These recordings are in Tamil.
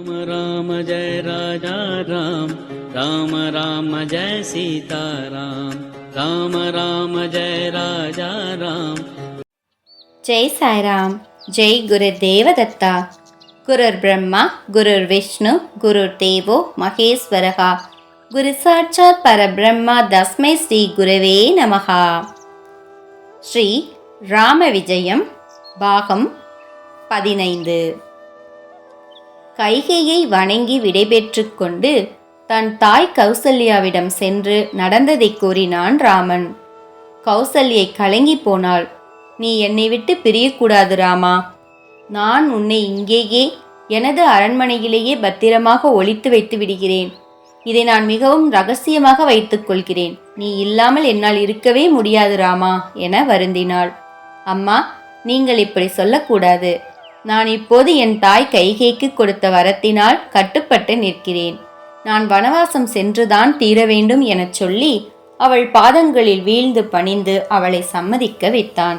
ராம ராம ஜெய ராஜா ராம் ராம ராம ஜெய சீதா ராம் ராம ராம ஜெய ராஜா ராம் ஜெய் சாய்ராம் ஜெய் குரு தேவதத்தா குருர் பிரம்மா குருர் விஷ்ணு குருர் தேவோ மகேஸ்வரகா குரு சாட்சாத் பரபிரம்மா தஸ்மை ஸ்ரீ குருவே நமகா ஸ்ரீ ராம விஜயம் பாகம் பதினைந்து கைகையை வணங்கி விடைபெற்று கொண்டு தன் தாய் கௌசல்யாவிடம் சென்று நடந்ததைக் கூறினான் ராமன். கௌசல்யை கலங்கி போனாள். நீ என்னை விட்டு பிரியக்கூடாது ராமா. நான் உன்னை இங்கேயே எனது அரண்மனையிலேயே பத்திரமாக ஒழித்து வைத்து விடுகிறேன். இதை நான் மிகவும் ரகசியமாக வைத்துக் கொள்கிறேன். நீ இல்லாமல் என்னால் இருக்கவே முடியாது ராமா என வருந்தினாள். அம்மா நீங்கள் இப்படி சொல்லக்கூடாது. நான் இப்போது என் தாய் கைகைக்கு கொடுத்த வரத்தினால் கட்டுப்பட்டு நிற்கிறேன். நான் வனவாசம் சென்றுதான் தீர வேண்டும் எனச் சொல்லி அவள் பாதங்களில் வீழ்ந்து பணிந்து அவளை சம்மதிக்க வைத்தான்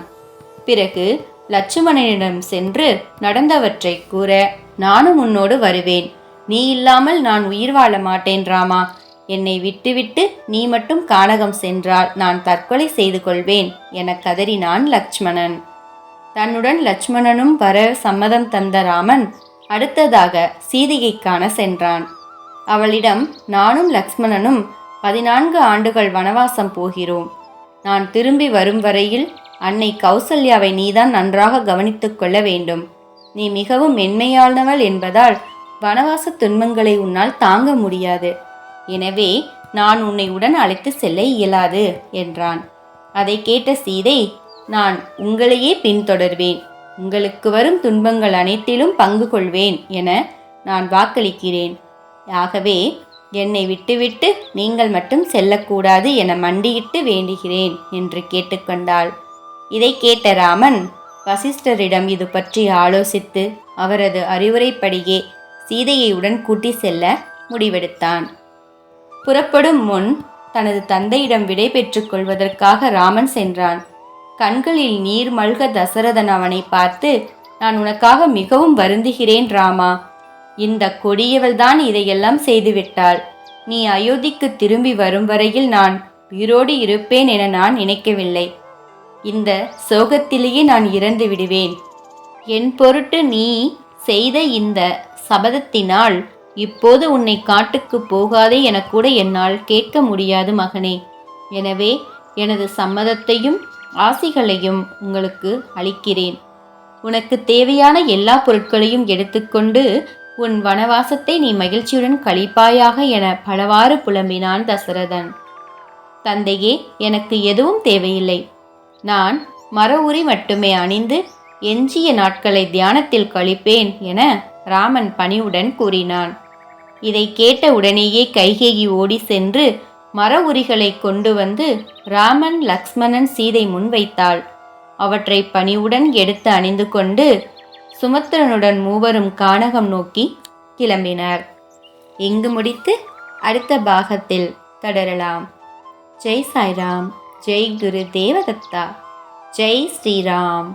பிறகு லட்சுமணனிடம் சென்று நடந்தவற்றை கூற நானும் உன்னோடு வருவேன். நீ இல்லாமல் நான் உயிர் வாழ மாட்டேன் ராமா. என்னை விட்டுவிட்டு நீ மட்டும் கானகம் சென்றால் நான் தற்கொலை செய்து கொள்வேன் என கதறினான் லக்ஷ்மணன் தன்னுடன் லட்சுமணனும் வர சம்மதம் தந்த ராமன் அடுத்ததாக சீதையை காண சென்றான். அவளிடம் நானும் லக்ஷ்மணனும் பதினான்கு ஆண்டுகள் வனவாசம் போகிறோம். நான் திரும்பி வரும் வரையில் அன்னை கௌசல்யாவை நீதான் நன்றாக கவனித்துக் கொள்ள வேண்டும். நீ மிகவும் மென்மையானவள் என்பதால் வனவாச துன்பங்களை உன்னால் தாங்க முடியாது. எனவே நான் உன்னை உடன் அழைத்து செல்ல இயலாது என்றான். அதை கேட்ட சீதை நான் உங்களையே பின்தொடர்வேன். உங்களுக்கு வரும் துன்பங்கள் அனைத்திலும் பங்கு கொள்வேன் என நான் வாக்களிக்கிறேன். ஆகவே என்னை விட்டுவிட்டு நீங்கள் மட்டும் செல்லக்கூடாது என மண்டியிட்டு வேண்டுகிறேன் என்று கேட்டுக்கொண்டாள். இதை கேட்ட ராமன் வசிஷ்டரிடம் இது பற்றி ஆலோசித்து அவரது அறிவுரைப்படியே சீதையை உடன் கூட்டி செல்ல முடிவெடுத்தான். புறப்படும் முன் தனது தந்தையிடம் விடை பெற்றுக் கொள்வதற்காக ராமன் சென்றான். கண்களில் நீர் மல்க தசரதன் அவனை பார்த்து நான் உனக்காக மிகவும் வருந்துகிறேன் ராமா. இந்த கொடியவள்தான் இதையெல்லாம் செய்துவிட்டாள். நீ அயோத்திக்கு திரும்பி வரும் வரையில் நான் உயிரோடு இருப்பேன் என நான் நினைக்கவில்லை. இந்த சோகத்திலேயே நான் இறந்து விடுவேன். என் பொருட்டு நீ செய்த இந்த சபதத்தினால் இப்போது உன்னை காட்டுக்கு போகாதே என கூட என்னால் கேட்க முடியாது மகனே. எனவே எனது சம்மதத்தையும் ஆசிகளையும் உங்களுக்கு அளிக்கிறேன். உனக்கு தேவையான எல்லா பொருட்களையும் எடுத்துக்கொண்டு உன் வனவாசத்தை நீ மகிழ்ச்சியுடன் கழிப்பாயாக என பலவாறு புலம்பினான் தசரதன். தந்தையே எனக்கு எதுவும் தேவையில்லை. நான் மர உரி மட்டுமே அணிந்து எஞ்சிய நாட்களை தியானத்தில் கழிப்பேன் என ராமன் பணிவுடன் கூறினான். இதை கேட்ட உடனேயே கைகேயி ஓடி சென்று மர உரிகளை கொண்டு வந்து ராமன் லக்ஷ்மணன் சீதை முன்வைத்தாள் அவற்றை பணிவுடன் எடுத்து அணிந்து கொண்டு சுமத்திரனுடன் மூவரும் கானகம் நோக்கி கிளம்பினர். இங்கு முடித்து அடுத்த பாகத்தில் தொடரலாம். ஜெய் சாய்ராம் ஜெய் குரு தேவதத்தா ஜெய் ஸ்ரீராம்.